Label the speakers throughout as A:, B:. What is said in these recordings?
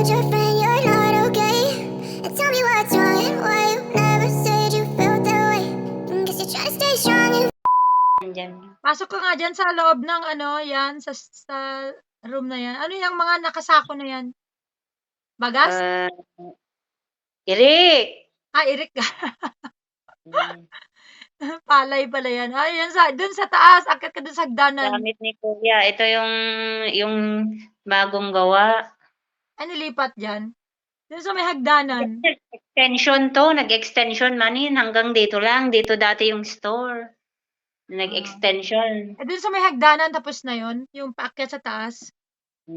A: told your friend you're not okay. And tell me what's wrong and why you never said you felt that way. And guess you're trying to stay strong and
B: Andyan.
C: Pasok ka nga dyan sa loob ng ano, yan, sa, sa room na yan. Ano yung mga nakasako na yan? Bagas?
B: Ah, Eric!
C: ah, irik ka.
B: Hmm,
C: Palay pala yan. Ay, yan sa, dun sa taas. Akit ka dun sa hagdanan.
B: Gamit ni Kuya. Ito yung yung bagong gawa.
C: Ay, nilipat dyan. Dun sa may hagdanan.
B: Extension to. Nag-extension manin. Hanggang dito lang. Dito dati yung store. Nag-extension.
C: Eh, dun sa may hagdanan, tapos na yon Yung paakyat sa taas.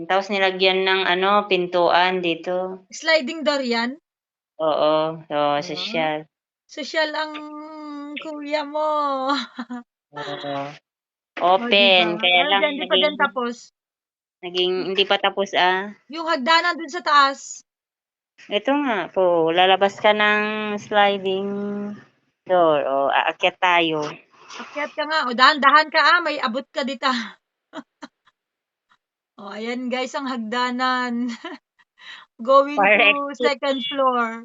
B: Tapos nilagyan ng ano, pintuan dito.
C: Sliding door yan.
B: Oo. So, social.
C: Social ang kuya mo.
B: Oo. Open.
C: diba?
B: Kaya
C: Ay,
B: lang
C: dyan, di pa
B: naging,
C: tapos.
B: Naging, hindi pa tapos ah.
C: Yung hagdanan dun sa taas.
B: Ito nga po, lalabas ka ng sliding door o aakyat tayo.
C: Akyat ka nga. O, dahan-dahan ka ah. May abot ka dito. o, ayan guys, ang hagdanan. Going
B: Fire
C: to second floor.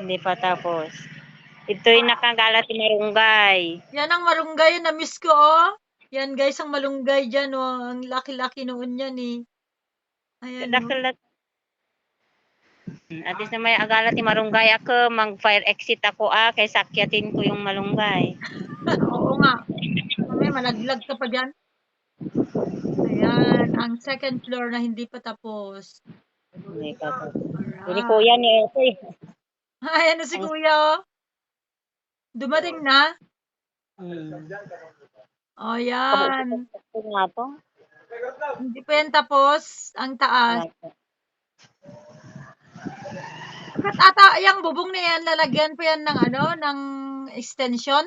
B: Hindi pa tapos. Ito'y nakagalat ni Marunggay.
C: Yan ang malunggay. Na-miss ko, oh. Yan guys, ang malunggay dyan, oh. Ang laki-laki noon yan, eh. Ayan, oh.
B: Nakalat. At least na may agalat ni Marunggay ako, mag-fire exit ako ah, kay sakyatin ko yung malunggay.
C: Oo nga. Mamaya malaglag ka pa dyan. Ayan, ang second floor na hindi pa tapos.
B: Hindi pa tapos.
C: Alright.
B: kuya ni Ete.
C: Ayan na si kuya, oh. Dumating na.
B: Hmm.
C: O, yan.
B: Ito nga to.
C: Hindi pa yan tapos. Ang taas. Ba't ata, yung bubong na yan, lalagyan pa yan ng ano, ng extension?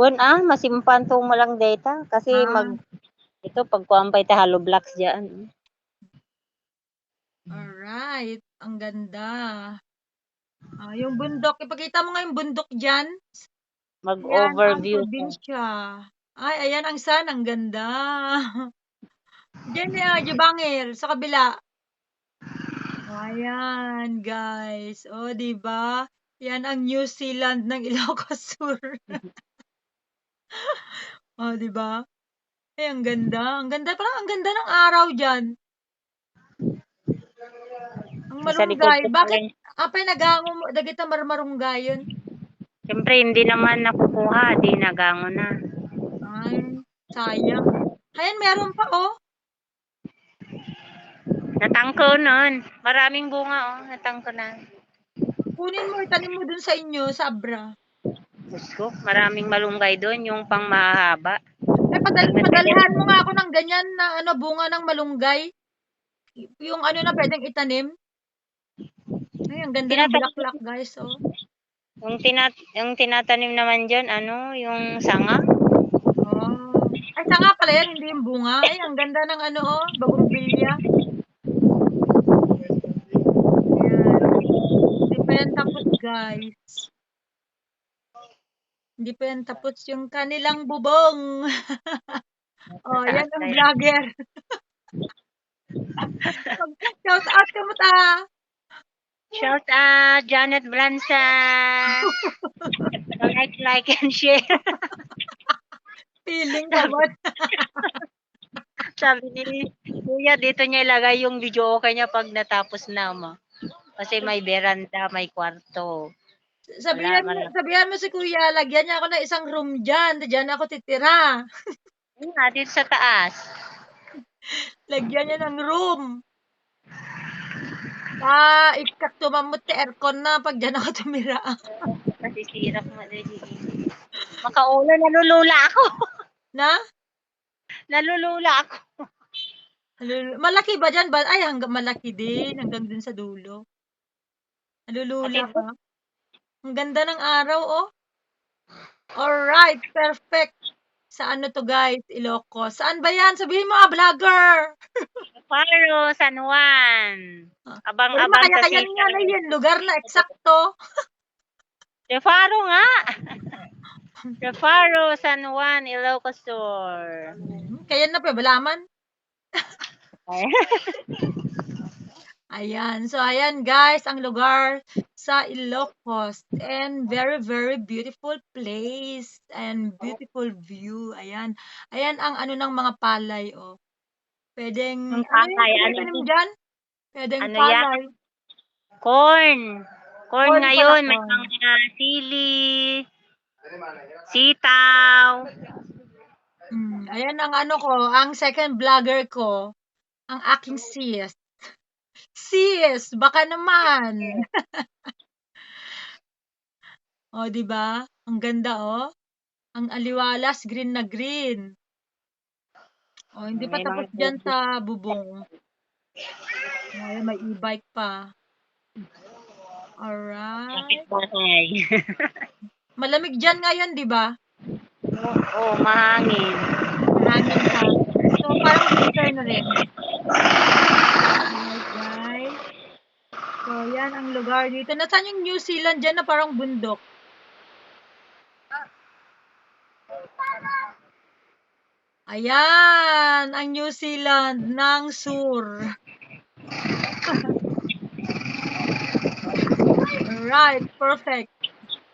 B: Un ah, masimpan to mo lang data kasi
C: Ah.
B: mag ito pagkuampay ta hollow blocks diyan.
C: Alright. Ang ganda. Ah, yung bundok. Ipakita mo nga yung bundok dyan.
B: Mag-overview.
C: ang probinsya. Ay, ayan ang sun. Ang ganda. Diyan na, Jabangil. Sa kabila. Ayan, guys. O, di ba? Yan ang New Zealand ng Ilocos Sur. o, di ba? Ay, ang ganda. Ang ganda. Parang ang ganda ng araw dyan. Ang
B: Sa likod
C: malunggay.
B: ko
C: Bakit? Apay nagango mo. Dagita marmarunggay yun.
B: Siyempre hindi naman nakukuha, di nagango na.
C: Ay, sayang. Ayan, meron pa, oh.
B: Natangko nun. Maraming bunga oh, natangko na.
C: Kunin mo, itanim mo dun sa inyo, sa Abra.
B: Diyos ko, maraming malunggay doon, yung pang mahaba.
C: Eh, padal padalhan mo nga ako ng ganyan na ano, bunga ng malunggay. Yung ano na pwedeng itanim. Ay, ang ganda ng bulaklak, guys, oh.
B: Yung, tinat yung tinatanim naman dyan, ano, yung sanga.
C: oh. Ay, sanga pala yan, hindi yung bunga. Ay, ang ganda ng ano, oh, bagumbilya. Ayan. Hindi pa yan tapos, guys. Hindi pa yan tapos yung kanilang bubong. oh, yan ang vlogger. Shout out ka mo ta.
B: Shout out, Janet Blanza. like, like, and share.
C: Feeling mo.
B: Sabi ni Kuya, dito niya ilagay yung video okay niya pag natapos na mo. Kasi may veranda, may kwarto.
C: Sabihan mo,
B: Wala, wala.
C: sabihan mo si Kuya, lagyan niya ako ng isang room dyan. Diyan ako titira.
B: Nga, dito sa taas.
C: Lagyan niya ng room. Ah, ikak tumamot ti aircon na pag dyan ako tumira.
B: Kasi sirap mo. Makaulan, nalulula ako.
C: Na?
B: Nalulula ako.
C: Nalulu- Malaki ba dyan? Ba? Ay, hanggang malaki din. Hanggang dun sa dulo. Nalulula pa. Ang ganda ng araw, oh. Alright, perfect. Sa ano to, guys? Ilocos. Saan ba yan? Sabihin mo, ah, vlogger.
B: Paro, San Juan.
C: Pero
B: Abang-abang sa
C: makaya-kaya nga na yun. Lugar na eksakto.
B: De Faro nga. De Faro, San Juan, Ilocos Sur.
C: Kaya na pa, balaman.
B: Ay.
C: Ayan. So, ayan guys, ang lugar sa Ilocos. And very, very beautiful place. And beautiful view. Ayan. Ayan ang ano ng mga palay, oh. Pwedeng,
B: Ang
C: ano yung
B: palay, ano
C: tinitanim
B: yun?
C: dyan? Pwedeng
B: Ano yan?
C: palay.
B: Corn. Corn
C: Corn
B: ngayon. May mga sili. Sitaw.
C: Hmm, ayan ang ano ko, ang second vlogger ko, ang aking sis. Sis, baka naman. oh, 'di ba? Ang ganda oh. Ang aliwalas, green na green. Oh, hindi pa
B: May
C: tapos
B: mga
C: dyan sa bubong. Ayan, may e-bike pa. Alright.
B: Bahay.
C: Malamig dyan ngayon, di ba?
B: Oo, oh, mahangin.
C: Hangin pa. So, parang winter na rin. Alright, guys. So, yan ang lugar dito. Nasaan yung New Zealand dyan na parang bundok? Ayan, ang New Zealand ng sur. Alright, perfect.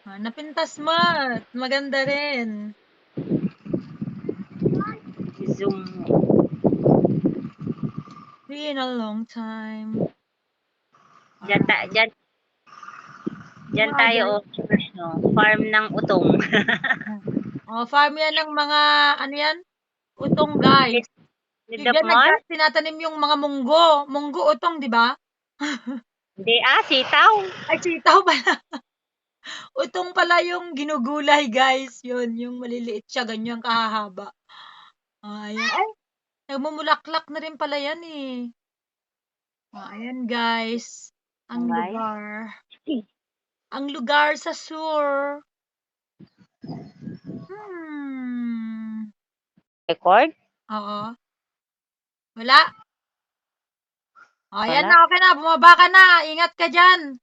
C: Ah, napintas mo. Maganda rin.
B: Zoom.
C: Been a long time.
B: Diyan, ta, diyan, diyan tayo, oh, no, farm ng utong.
C: Oh, farm yan ng mga, ano yan? Utong guys.
B: Mall?
C: nagta- tinatanim yung mga munggo. Munggo utong, di ba?
B: Hindi, ah, sitaw.
C: Ay, sitaw pala. utong pala yung ginugulay, guys. Yun, yung maliliit siya, ganyan kahahaba. Ah, ayan. Ay, nagmumulaklak na rin pala yan eh. Ah, ayan, guys. Ang
B: Okay.
C: lugar. Ang lugar sa sur. Hmm.
B: Record?
C: Oo. Wala. O, yan
B: Wala.
C: na, okay na. Bumaba ka na. Ingat ka dyan.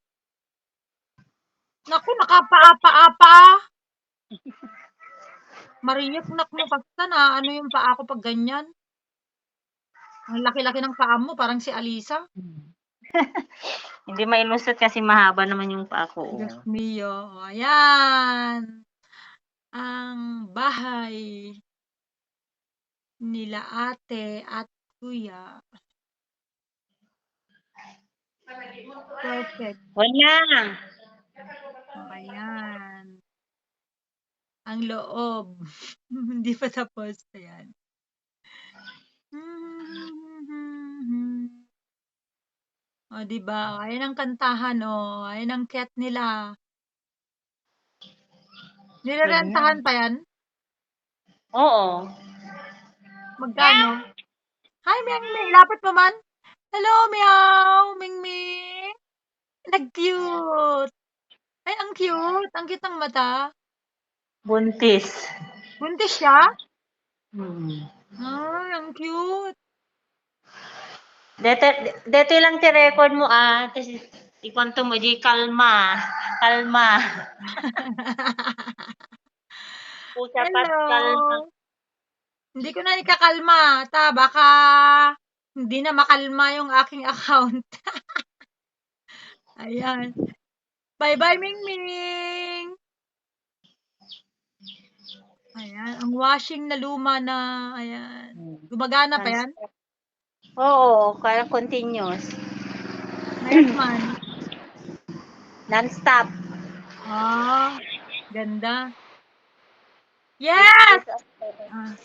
C: Naku, nakapaa-paa-pa. Mariyak nak mo pagka na. Ano yung paa ko pag ganyan? Ang laki-laki ng paa mo, parang si Alisa.
B: Hindi mailusot kasi mahaba naman yung paa ko.
C: Diyos mio. O, ayan. Ang bahay nila ate at kuya. Perfect.
B: Wala.
C: O, Ayan. Ang loob. Hindi pa tapos. Ayan. O, diba? Ayan ang kantahan, o. Ayan ang cat nila. Nirerentahan pa yan?
B: Oo.
C: Magkano? Hi, Ming Ming. Lapit pa man. Hello, meow. Ming Ming. Nag-cute. Ay, ang cute. Ang cute ng mata.
B: Buntis.
C: Buntis siya?
B: Hmm.
C: Ay, ang cute.
B: Dito, dito lang ti record mo ah. Tapos ikwento mo, di kalma. Kalma. Pusa pat kalma.
C: Hello. Hindi ko na ikakalma. Ta, baka hindi na makalma yung aking account. Ayan. Bye-bye, Ming Ming. Ayan. Ang washing na luma na. Ayan. Gumagana pa yan?
B: Oo, kaya continuous.
C: Nice one.
B: Non-stop.
C: Ah, ganda. Yes! Ah.